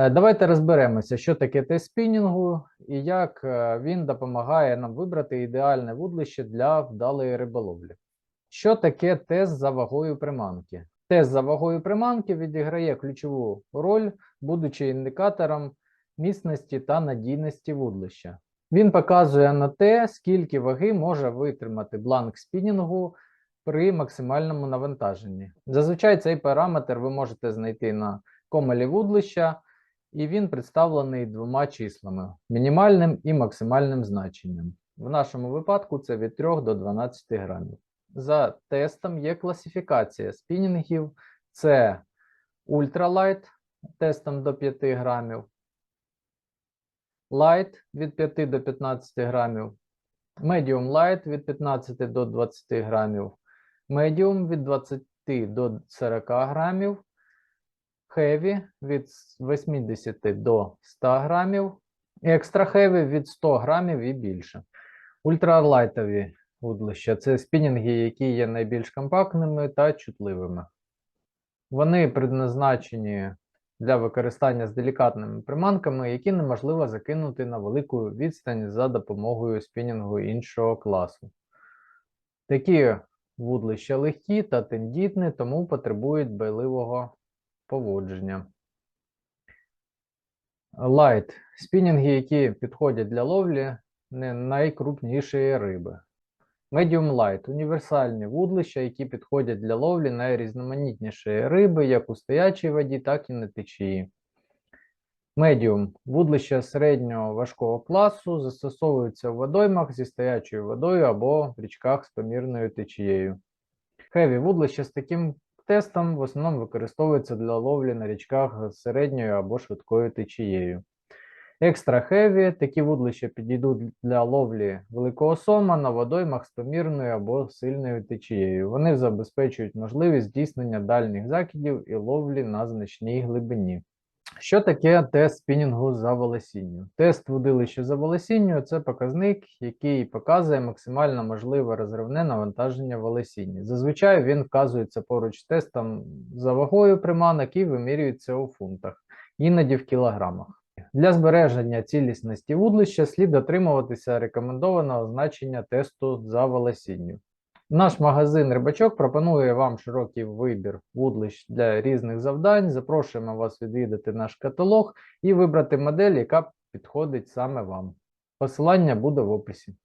Е, Давайте розберемося, що таке тест спінінгу і як е, він допомагає нам вибрати ідеальне вудлище для вдалої риболовлі. Що таке тест за вагою приманки? Тест за вагою приманки відіграє ключову роль, будучи індикатором міцності та надійності вудлища. Він показує на те, скільки ваги може витримати бланк спінінгу при максимальному навантаженні. Зазвичай цей параметр ви можете знайти на комелі вудлища, і він представлений двома числами: мінімальним і максимальним значенням. В нашому випадку це від 3 до 12 грамів. За тестом є класифікація спінінгів: це ультралайт тестом до 5 грамів, Light від 5 до 15 грамів, Medium Light від 15 до 20 грамів, Medium від 20 до 40 грамів, Heavy від 80 до 100 грамів, Extra Heavy від 100 грамів і більше. Ультралайтові вудлища це спінінги, які є найбільш компактними та чутливими. Вони предназначені для використання з делікатними приманками, які неможливо закинути на велику відстань за допомогою спінінгу іншого класу. Такі вудлища легкі та тендітні, тому потребують байливого поводження. Лайт спінінги, які підходять для ловлі не найкрупнішої риби. Medium Light універсальні вудлища, які підходять для ловлі найрізноманітнішої риби, як у стоячій воді, так і на течії. Medium вудлища середнього важкого класу застосовуються в водоймах зі стоячою водою або в річках з помірною течією. Heavy вудлища з таким тестом в основному використовується для ловлі на річках з середньою або швидкою течією. Екстра Heavy такі вудлища підійдуть для ловлі великого сома на водоймах з помірною або сильною течією. Вони забезпечують можливість здійснення дальніх закидів і ловлі на значній глибині. Що таке тест спінінгу за волосінню? Тест вудилища за волосінню це показник, який показує максимально можливе розривне навантаження волосіння. Зазвичай він вказується поруч з тестом за вагою приманок і вимірюється у фунтах, іноді в кілограмах. Для збереження цілісності вудлища слід дотримуватися рекомендованого значення тесту за волосінню. Наш магазин Рибачок пропонує вам широкий вибір вудлищ для різних завдань. Запрошуємо вас відвідати наш каталог і вибрати модель, яка підходить саме вам. Посилання буде в описі.